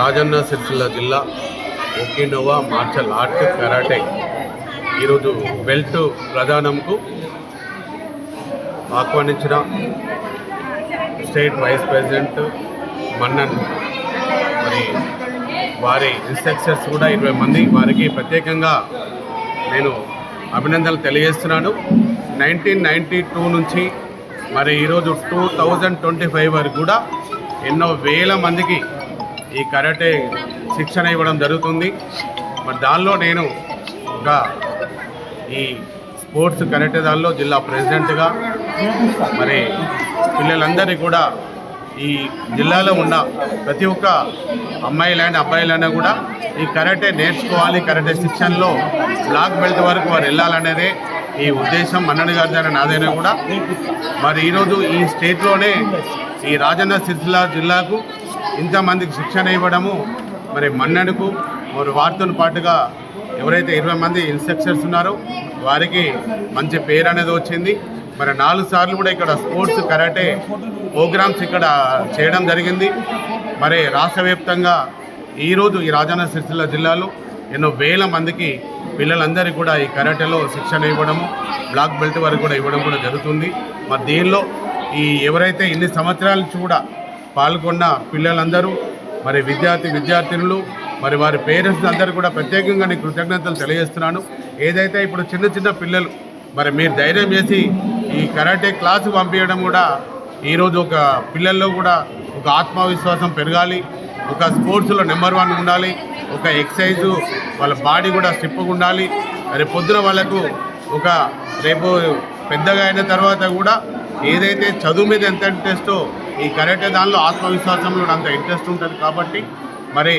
రాజన్న సిరిసిల్ల జిల్లా Okinawa martial art karate. ఈరోజు belt ప్రధానంకు ఆహ్వానించిన స్టేట్ వైస్ ప్రెసిడెంట్ మన్నన్. మరి వారి ఇన్స్ట్రక్టర్స్ కూడా ఇరవై మంది వారికి ప్రత్యేకంగా నేను అభినందనలు తెలియజేస్తున్నాను. నైన్టీన్ నైంటీ టూ నుంచి మరి ఈరోజు టూ థౌజండ్ ట్వంటీ ఫైవ్ వరకు కూడా ఎన్నో వేల మందికి ఈ కరాటే శిక్షణ ఇవ్వడం జరుగుతుంది. మరి దానిలో నేను ఒక ఈ స్పోర్ట్స్ కరాటే దానిలో జిల్లా ప్రెసిడెంట్గా మరి పిల్లలందరినీ కూడా ఈ జిల్లాలో ఉన్న ప్రతి ఒక్క అమ్మాయిలైనా అబ్బాయిలైనా కూడా ఈ కరాటే నేర్చుకోవాలి. కరాటే శిక్షణలో బ్లాక్ బెల్ట్ వరకు వారు వెళ్ళాలనేదే ఈ ఉద్దేశం. మన్నడి గారి నాదైనా కూడా. మరి ఈరోజు ఈ స్టేట్లోనే ఈ రాజన్న సిరిసిల్ల జిల్లాకు ఇంతమందికి శిక్షణ ఇవ్వడము మరి మన్నడుకు మరి వారితో పాటుగా ఎవరైతే ఇరవై మంది ఇన్స్ట్రక్టర్స్ ఉన్నారో వారికి మంచి పేరు అనేది వచ్చింది. మరి నాలుగు సార్లు కూడా ఇక్కడ స్పోర్ట్స్ కరాటే ప్రోగ్రామ్స్ ఇక్కడ చేయడం జరిగింది. మరి రాష్ట్ర వ్యాప్తంగా ఈరోజు ఈ రాజన్న సిరిసిల్ల జిల్లాలో ఎన్నో వేల మందికి పిల్లలందరికీ కూడా ఈ కరాటేలో శిక్షణ ఇవ్వడము బ్లాక్ బెల్ట్ వరకు కూడా ఇవ్వడం కూడా జరుగుతుంది. మరి దీనిలో ఈ ఎవరైతే ఇన్ని సంవత్సరాలు కూడా పాల్గొన్న పిల్లలందరూ మరి విద్యార్థి విద్యార్థినులు మరి వారి పేరెంట్స్ అందరూ కూడా ప్రత్యేకంగా నేను కృతజ్ఞతలు తెలియజేస్తున్నాను. ఏదైతే ఇప్పుడు చిన్న చిన్న పిల్లలు మరి మీరు ధైర్యం చేసి ఈ కరాటే క్లాసు పంపించడం కూడా ఈరోజు ఒక పిల్లల్లో కూడా ఒక ఆత్మవిశ్వాసం పెరగాలి. ఒక స్పోర్ట్స్లో నెంబర్ వన్ ఉండాలి. ఒక ఎక్సర్సైజు వాళ్ళ బాడీ కూడా స్టిప్గా ఉండాలి. రేపు పొద్దున వాళ్ళకు ఒక రేపు పెద్దగా అయిన తర్వాత కూడా ఏదైతే చదువు మీద ఎంత ఇంట్రెస్టో ఈ కరాటే దానిలో ఆత్మవిశ్వాసంలో అంత ఇంట్రెస్ట్ ఉంటుంది కాబట్టి మరి